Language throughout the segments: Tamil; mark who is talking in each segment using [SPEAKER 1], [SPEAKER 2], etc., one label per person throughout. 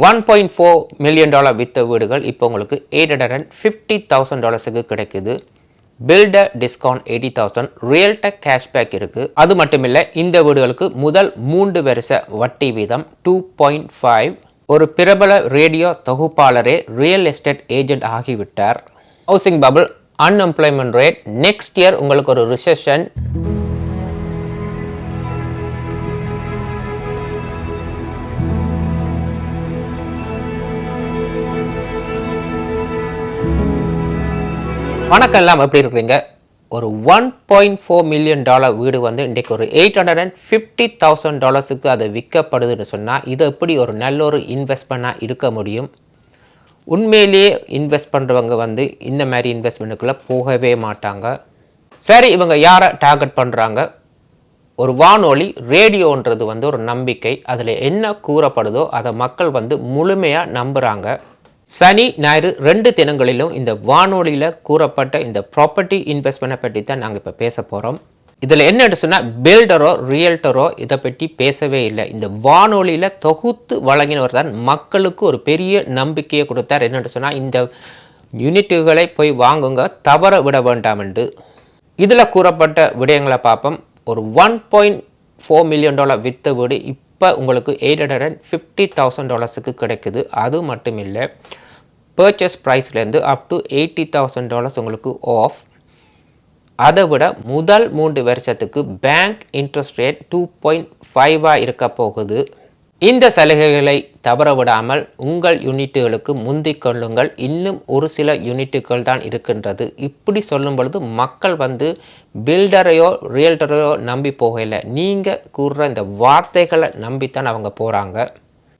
[SPEAKER 1] One point four million dollar வித்த வீடுகள் இப்போ உங்களுக்கு eight hundred and fifty thousand டாலர்ஸுக்கு கிடைக்குது. பில்டர் டிஸ்கவுண்ட் எயிட்டி தௌசண்ட் ரியல்டெக் கேஷ்பேக் இருக்குது அது மட்டும் இல்லை இந்த வீடுகளுக்கு முதல் மூன்று வருஷ வட்டி வீதம் டூ பாயிண்ட் ஃபைவ் ஒரு பிரபல ரேடியோ தொகுப்பாளரே ரியல் எஸ்டேட் ஏஜென்ட் ஆகிவிட்டார். Housing bubble unemployment rate next year உங்களுக்கு ஒரு ரிசெஷன் வணக்கம் எல்லாம் எப்படி இருக்கிறீங்க? ஒரு one point four million dollar வீடு வந்து இன்றைக்கு ஒரு eight hundred and fifty thousand டாலர்ஸுக்கு அது விற்கப்படுதுன்னு சொன்னால் இது எப்படி ஒரு நல்ல ஒரு இன்வெஸ்ட்மெண்ட்டாக இருக்க முடியும்? உண்மையிலேயே இன்வெஸ்ட் பண்ணுறவங்க வந்து இந்த மாதிரி இன்வெஸ்ட்மெண்ட்டுக்குள்ளே போகவே மாட்டாங்க. சரி இவங்க யாரை டார்கெட் பண்ணுறாங்க ஒரு வானொலி ரேடியோன்றது வந்து ஒரு நம்பிக்கை. அதில் என்ன கூறப்படுதோ அதை மக்கள் வந்து முழுமையாக நம்புகிறாங்க சனி ஞாயிறு ரெண்டு தினங்களிலும் இந்த வானொலியில் கூறப்பட்ட இந்த ப்ராப்பர்ட்டி இன்வெஸ்ட்மெண்ட்டை பற்றி தான் நாங்கள் இப்போ பேச போகிறோம் இதில் என்ன சொன்னால் பில்டரோ ரியல்டரோ இதை பற்றி பேசவே இல்லை. இந்த வானொலியில் தொகுத்து வழங்கினவர் தான் மக்களுக்கு ஒரு பெரிய நம்பிக்கையை கொடுத்தார். என்னென்னு சொன்னால் இந்த யூனிட்டுகளை போய் வாங்குங்க தவற விட வேண்டாம் என்று. இதில் கூறப்பட்ட விடயங்களை பார்ப்போம். ஒரு one point four million dollar வித்த வீடு இப்போ உங்களுக்கு eight hundred and fifty thousand டாலர்ஸுக்கு கிடைக்குது. அது மட்டும் இல்லை purchase ப்ரைஸ்லேருந்து up to eighty thousand dollars உங்களுக்கு ஆஃப் அதை விட முதல் மூன்று வருஷத்துக்கு bank interest rate two point ஃபைவாக இருக்க போகுது. இந்த சலுகைகளை தவற விடாமல் உங்கள் யூனிட்டுகளுக்கு முந்திக் கொள்ளுங்கள். இன்னும் ஒரு சில யூனிட்டுகள் தான் இருக்கின்றது. இப்படி சொல்லும் பொழுது மக்கள் வந்து பில்டரையோ ரியல்டரையோ நம்பி போகலை நீங்கள் கூறுற இந்த வார்த்தைகளை நம்பித்தான் அவங்க போகிறாங்க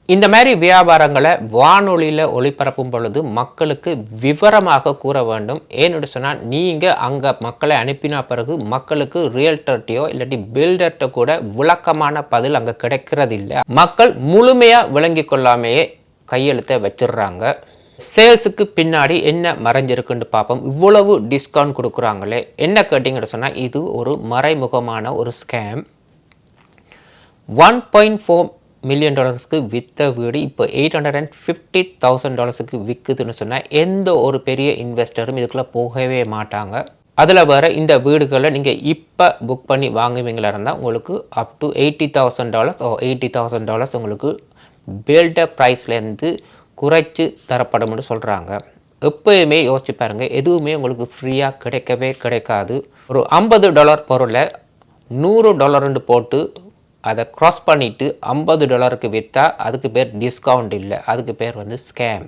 [SPEAKER 1] இந்த மாதிரி வியாபாரங்களை வானொலியில் ஒளிபரப்பும் பொழுது மக்களுக்கு விவரமாக கூற வேண்டும். ஏன்னு சொன்னால் நீங்கள் அங்கே மக்களை அனுப்பினா பிறகு மக்களுக்கு ரியல்டர்ட்டையோ இல்லாட்டி பில்டர்கிட்ட கூட விளக்கமான பதில் அங்கே கிடைக்கிறது இல்லை மக்கள் முழுமையாக விளங்கி கொள்ளாமையே கையெழுத்தை வச்சிடுறாங்க. சேல்ஸுக்கு பின்னாடி என்ன மறைஞ்சிருக்குன்னு பார்ப்போம். இவ்வளவு டிஸ்கவுண்ட் கொடுக்குறாங்களே. என்ன கேட்டிங்கன்னு சொன்னால் இது ஒரு மறைமுகமான ஒரு scam one point four million டாலர்ஸ்க்கு விற்ற வீடு இப்போ eight hundred and fifty thousand டாலர்ஸுக்கு விற்குதுன்னு சொன்னால் எந்த ஒரு பெரிய இன்வெஸ்டரும் இதுக்குள்ளே போகவே மாட்டாங்க. அதில் வர இந்த வீடுகளை நீங்கள் இப்போ புக் பண்ணி வாங்குவீங்களா இருந்தால் உங்களுக்கு up to eighty thousand dollars oh eighty thousand dollars உங்களுக்கு பில்டர் ப்ரைஸ்லேருந்து குறைச்சி தரப்படும்னு சொல்கிறாங்க எப்போயுமே யோசிச்சு பாருங்கள் எதுவுமே உங்களுக்கு ஃப்ரீயாக கிடைக்கவே கிடைக்காது. ஒரு ஐம்பது டாலர் பொருளை நூறு டாலர்னு போட்டு அதை க்ராஸ் பண்ணிவிட்டு ஐம்பது டாலருக்கு விற்றா அதுக்கு பேர் டிஸ்கவுண்ட் இல்லை. அதுக்கு பேர் வந்து ஸ்கேம்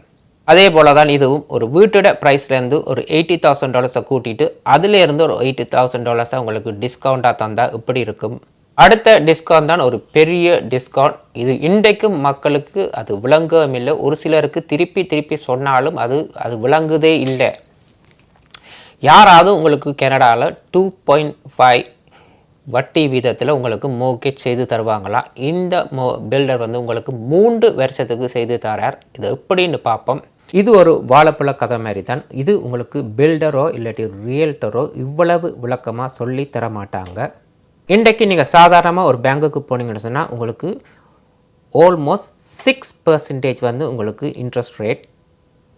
[SPEAKER 1] அதே போல் தான் இதுவும் ஒரு வீட்டோட ப்ரைஸ்லேருந்து ஒரு எயிட்டி தௌசண்ட் டாலர்ஸை கூட்டிட்டு அதுலேருந்து ஒரு எயிட்டி தௌசண்ட் டாலர்ஸை உங்களுக்கு டிஸ்கவுண்ட்டாக தந்தால் இப்படி இருக்கும். அடுத்த டிஸ்கவுண்ட் தான் ஒரு பெரிய டிஸ்கவுண்ட் இது இன்றைக்கும் மக்களுக்கு அது விளங்கவும் இல்லை. ஒரு சிலருக்கு திருப்பி திருப்பி சொன்னாலும் அது அது விளங்குதே இல்லை. யாராவது உங்களுக்கு கனடாவில் டூ பாயிண்ட் ஃபைவ் வட்டி வீதத்தில் உங்களுக்கு மோகேஜ் செய்து தருவாங்களா? இந்த மோ பில்டர் வந்து உங்களுக்கு மூன்று வருஷத்துக்கு செய்து தரார். இது எப்படின்னு பார்ப்போம். இது ஒரு வாழைப்பழ கதை மாதிரி தான் இது உங்களுக்கு பில்டரோ இல்லாட்டி ரியல்டரோ இவ்வளவு விளக்கமாக சொல்லி தர மாட்டாங்க. இன்றைக்கு நீங்கள் சாதாரணமாக ஒரு பேங்குக்கு போனீங்கன்னு சொன்னால் உங்களுக்கு ஆல்மோஸ்ட் சிக்ஸ் பர்சன்டேஜ் வந்து உங்களுக்கு இன்ட்ரெஸ்ட் ரேட்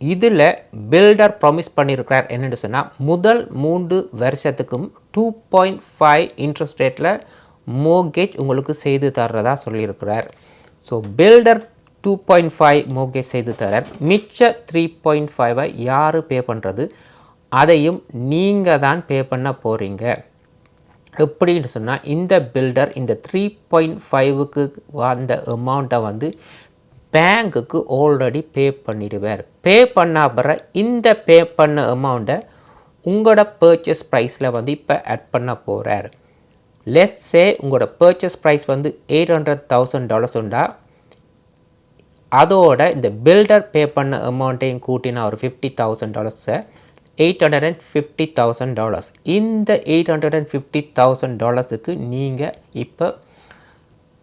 [SPEAKER 1] இதில் பில்டர் ப்ராமிஸ் பண்ணியிருக்கிறார் என்னென்னு சொன்னால் முதல் மூன்று வருஷத்துக்கும் டூ பாயிண்ட் ஃபைவ் இன்ட்ரெஸ்ட் ரேட்டில் மோகேஜ் உங்களுக்கு செய்து தர்றதா சொல்லியிருக்கிறார். So builder two point five mortgage செய்து தரார் மிச்ச த்ரீ பாயிண்ட் ஃபைவை யார் பே பண்ணுறது அதையும் நீங்கள் தான் பே பண்ண போகிறீங்க எப்படின்னு சொன்னால் இந்த பில்டர் இந்த த்ரீ பாயிண்ட் ஃபைவுக்கு அந்த அமௌண்ட்டை வந்து பேங்க்குக்கு ஆல்ரெடி பே பண்ணிடுவார். பே பண்ண அப்புறம் இந்த பே பண்ண அமௌண்ட்டை உங்களோட பர்ச்சேஸ் ப்ரைஸில் வந்து இப்போ ஆட் பண்ண போகிறார் லெஸ் சே உங்களோட பர்ச்சேஸ் ப்ரைஸ் வந்து எயிட் ஹண்ட்ரட் தௌசண்ட் டாலர்ஸ் உண்டா அதோட இந்த பில்டர் பே பண்ண அமௌண்ட்டையும் கூட்டினா ஒரு fifty thousand டாலர்ஸை eight hundred and fifty thousand dollars இந்த eight hundred and fifty thousand டாலர்ஸுக்கு நீங்கள் இப்போ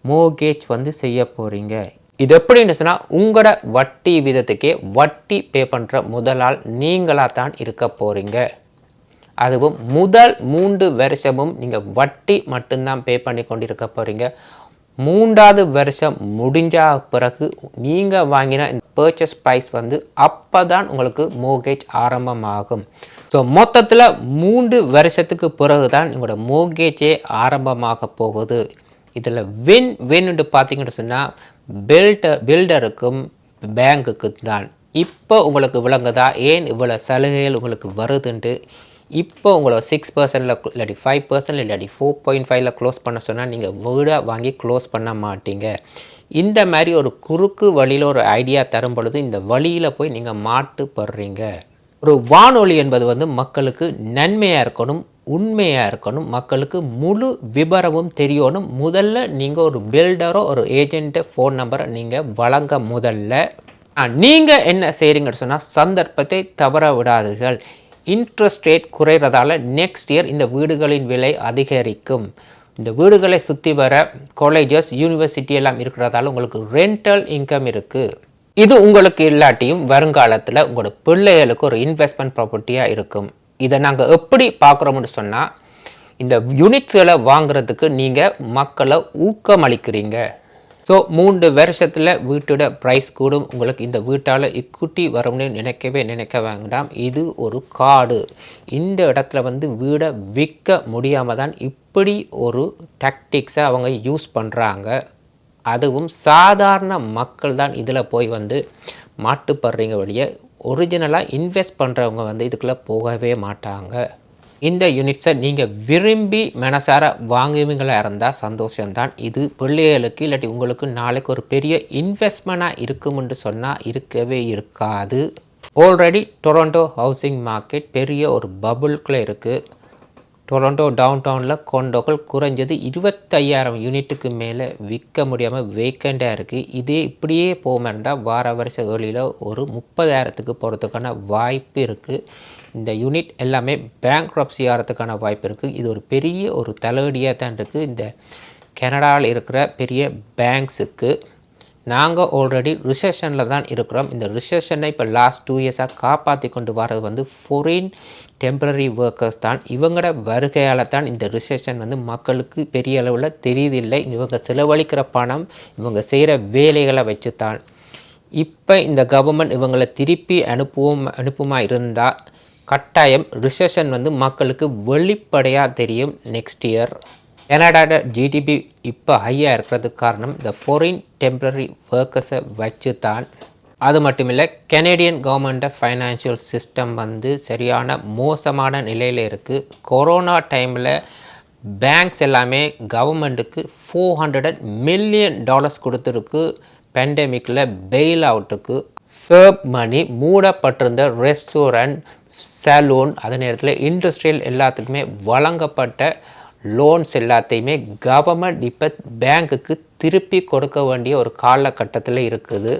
[SPEAKER 1] மோகேஜ் வந்து செய்ய போகிறீங்க இது எப்படின்னு சொன்னால் உங்களோட வட்டி விதத்துக்கே வட்டி பே பண்ணுற முதலால் நீங்களாக தான் இருக்க போகிறீங்க அதுவும் முதல் மூன்று வருஷமும் நீங்கள் வட்டி மட்டும்தான் பே பண்ணி கொண்டிருக்க போகிறீங்க மூன்றாவது வருஷம் முடிஞ்ச பிறகு நீங்கள் வாங்கின இந்த பர்ச்சேஸ் ப்ரைஸ் வந்து அப்போ தான் உங்களுக்கு மோகேஜ் ஆரம்பமாகும். ஸோ மொத்தத்தில் மூன்று வருஷத்துக்கு பிறகு தான் உங்களோட மோகேஜே ஆரம்பமாக போகுது. இதில் வின் வின்னு பார்த்தீங்கன்னு சொன்னால் பில்டர் பில்டருக்கும் பேங்குக்கு தான் இப்போ உங்களுக்கு விளங்குதா? ஏன் இவ்வளோ சலுகைகள் உங்களுக்கு வருதுன்ட்டு இப்போ உங்களை சிக்ஸ் பர்சன்டில் இல்லாட்டி ஃபைவ் பர்சன்ட் இல்லாட்டி ஃபோர் பாயிண்ட் ஃபைவ்ல க்ளோஸ் பண்ண சொன்னால் நீங்கள் வீடாக வாங்கி க்ளோஸ் பண்ண மாட்டீங்க. இந்த மாதிரி ஒரு குறுக்கு வழியில் ஒரு ஐடியா தரும் பொழுது இந்த வழியில் போய் நீங்கள் மாட்டுப்படுறீங்க. ஒரு வானொலி என்பது வந்து மக்களுக்கு நன்மையாக இருக்கணும் உண்மையாக இருக்கணும் மக்களுக்கு முழு விபரமும் தெரியணும். முதல்ல நீங்கள் ஒரு பில்டரோ ஒரு ஏஜென்ட்டை ஃபோன் நம்பரை நீங்கள் வழங்க முதல்ல. நீங்கள் என்ன செய்கிறீங்கன்னு சொன்னால் சந்தர்ப்பத்தை தவற விடாதீர்கள். இன்ட்ரெஸ்ட் ரேட் குறைகிறதால நெக்ஸ்ட் இயர் இந்த வீடுகளின் விலை அதிகரிக்கும். இந்த வீடுகளை சுற்றி வர காலேஜஸ் யூனிவர்சிட்டி எல்லாம் இருக்கிறதால உங்களுக்கு ரெண்டல் இன்கம் இருக்குது இது உங்களுக்கு இல்லாட்டியும் வருங்காலத்தில் உங்களோட பிள்ளைகளுக்கு ஒரு இன்வெஸ்ட்மெண்ட் ப்ராப்பர்ட்டியாக இருக்கும். இதை நாங்கள் எப்படி பார்க்குறோம்னு சொன்னால் இந்த யூனிட்ஸ்களை வாங்குறதுக்கு நீங்கள் மக்களை ஊக்கமளிக்கிறீங்க. ஸோ மூன்று வருஷத்தில் வீட்டோட ப்ரைஸ் கூடும். உங்களுக்கு இந்த வீட்டால் இக்குட்டி வரும்னு நினைக்கவே நினைக்க வேண்டாம். இது ஒரு காடு. இந்த இடத்துல வந்து வீடை விற்க முடியாமல் தான் இப்படி ஒரு டாக்டிக்ஸை அவங்க யூஸ் பண்ணுறாங்க அதுவும் சாதாரண மக்கள் தான் இதில் போய் வந்து மாட்டுப்படுறீங்க வழியே ஒரிஜினலாக இன்வெஸ்ட் பண்ணுறவங்க வந்து இதுக்குள்ளே போகவே மாட்டாங்க. இந்த யூனிட்ஸை நீங்கள் விரும்பி மனசார வாங்குவீங்களா இருந்தால் சந்தோஷம்தான். இது பிள்ளைகளுக்கு இல்லாட்டி உங்களுக்கு நாளைக்கு ஒரு பெரிய இன்வெஸ்ட்மெண்ட்டாக இருக்கும்னு சொன்னால் இருக்கவே இருக்காது. ஆல்ரெடி டொரண்டோ ஹவுசிங் மார்க்கெட் பெரிய ஒரு பபுள்குள்ளே இருக்குது டொரண்டோ டவுன் டவுனில் கொண்டோக்கள் குறைஞ்சது இருபத்தையாயிரம் யூனிட்டுக்கு மேலே விற்க முடியாமல் வேக்கண்டாக இருக்குது இதே இப்படியே போகாமல் இருந்தால் வார வருஷ ஏழியில் ஒரு முப்பதாயிரத்துக்கு போகிறதுக்கான வாய்ப்பு இருக்குது இந்த யூனிட் எல்லாமே பேங்க் ரப்சி ஆகிறதுக்கான வாய்ப்பு இருக்குது இது ஒரு பெரிய ஒரு தலைவடியாக தான் இருக்குது இந்த கனடாவில் இருக்கிற பெரிய பேங்க்ஸுக்கு நாங்கள் ஆல்ரெடி ரிசெஷனில் தான் இருக்கிறோம். இந்த ரிசெஷனை இப்போ லாஸ்ட் டூ இயர்ஸாக காப்பாற்றி கொண்டு வர்றது வந்து ஃபொரின் டெம்பரரி ஒர்க்கர்ஸ் தான். இவங்களோட வருகையால் தான் இந்த ரிசெஷன் வந்து மக்களுக்கு பெரிய அளவில் தெரியுதில்லை. இவங்க செலவழிக்கிற பணம் இவங்க செய்கிற வேலைகளை வச்சு தான் இப்போ இந்த கவர்மெண்ட் இவங்களை திருப்பி அனுப்புவோம் அனுப்புமா இருந்தால் கட்டாயம் ரிசெஷன் வந்து மக்களுக்கு வெளிப்படையாக தெரியும் நெக்ஸ்ட் இயர் கனடாட ஜிடிபி இப்போ ஹையாக இருக்கிறதுக்கு காரணம் இந்த ஃபாரின் டெம்பரரி ஒர்க்கர்ஸை வச்சு தான் அது மட்டும் இல்லை கெனேடியன் கவர்மெண்ட்டை ஃபைனான்ஷியல் சிஸ்டம் வந்து சரியான மோசமான நிலையில் இருக்குது கொரோனா டைமில் பேங்க்ஸ் எல்லாமே கவர்மெண்ட்டுக்கு four hundred and million dollars கொடுத்துருக்கு. பேண்டமிக்கில் பெயில் அவுட்டுக்கு சர்வ் மணி மூடப்பட்டிருந்த ரெஸ்டாரண்ட் சலூன் அதே நேரத்தில் இண்டஸ்ட்ரியல் எல்லாத்துக்குமே வழங்கப்பட்ட லோன்ஸ் எல்லாத்தையுமே கவர்மெண்ட் இப்போ பேங்க்குக்கு திருப்பி கொடுக்க வேண்டிய ஒரு காலகட்டத்தில் இருக்குது.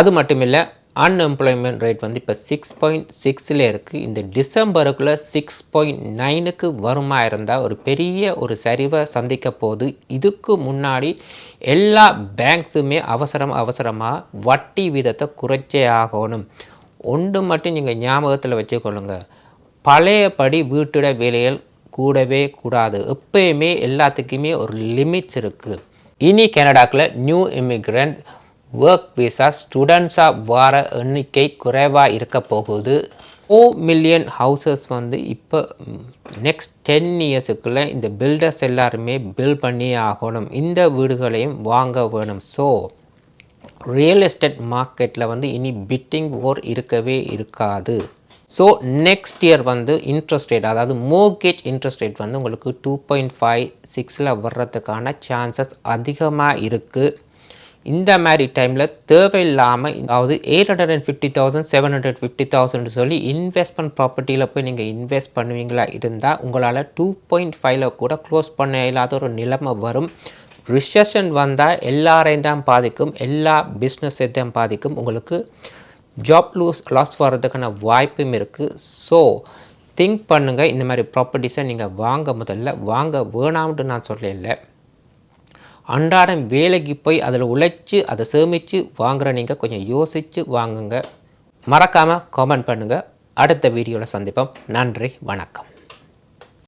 [SPEAKER 1] அது மட்டும் இல்லை அன்எம்ப்ளாய்மெண்ட் ரேட் வந்து இப்போ சிக்ஸ் பாயிண்ட் சிக்ஸில் இருக்குது இந்த டிசம்பருக்குள்ளே சிக்ஸ் பாயிண்ட் நைனுக்கு வருமா இருந்தால் ஒரு பெரிய ஒரு சரிவை சந்திக்க போகுது. இதுக்கு முன்னாடி எல்லா பேங்க்ஸுமே அவசரம் அவசரமாக வட்டி வீதத்தை குறைச்சே ஆகணும். ஒன்று மட்டும் நீங்கள் ஞாபகத்தில் வச்சுக்கொள்ளுங்க. பழையபடி வீட்டுட வேலைகள் கூடவே கூடாது. எப்பயுமே எல்லாத்துக்குமே ஒரு லிமிட்ஸ் இருக்குது இனி கனடாக்கில் நியூ இமிக்ரண்ட் ஒர்க் விசா ஸ்டூடெண்ட்ஸாக வர எண்ணிக்கை குறைவாக இருக்க போகுது. ஓ மில்லியன் ஹவுசஸ் வந்து இப்போ நெக்ஸ்ட் டென் இயர்ஸுக்குள்ளே இந்த பில்டர்ஸ் எல்லாருமே பில் பண்ணி ஆகணும். இந்த வீடுகளையும் வாங்க வேணும். ஸோ ரியல் எஸ்டேட் மார்க்கெட்டில் வந்து இனி பிட்டிங் ஓர் இருக்கவே இருக்காது. ஸோ நெக்ஸ்ட் இயர் வந்து இன்ட்ரெஸ்ட் ரேட் அதாவது மோர்கேஜ் இன்ட்ரெஸ்ட் ரேட் வந்து உங்களுக்கு டூ பாயிண்ட் ஃபைவ் சிக்ஸில் வர்றதுக்கான சான்சஸ் அதிகமாக இருக்குது இந்த மாதிரி டைமில் தேவையில்லாமல் அதாவது eight hundred and fifty thousand seven hundred fifty thousand சொல்லி இன்வெஸ்ட்மெண்ட் ப்ராப்பர்ட்டியில் போய் நீங்கள் இன்வெஸ்ட் பண்ணுவீங்களா இருந்தால் உங்களால் டூ பாயிண்ட் ஃபைவ்ல கூட க்ளோஸ் பண்ண இல்லாத ஒரு நிலைமை வரும். ரிசெஷன் வந்தால் எல்லாரையும் தான் பாதிக்கும் எல்லா பிஸ்னஸை தான் பாதிக்கும். உங்களுக்கு ஜாப் லூஸ் லாஸ் வர்றதுக்கான வாய்ப்பும் இருக்குது ஸோ திங்க் பண்ணுங்கள் இந்த மாதிரி ப்ராப்பர்ட்டிஸை நீங்கள் வாங்க முதல்ல. வாங்க வேணாம்னு நான் சொல்லல. அன்றாடம் வேலைக்கு போய் அதில் உழைச்சி அதை சேமித்து வாங்குற நீங்கள் கொஞ்சம் யோசித்து வாங்குங்க. மறக்காமல் கமெண்ட் பண்ணுங்கள் அடுத்த வீடியோவில் சந்திப்போம். நன்றி. வணக்கம்.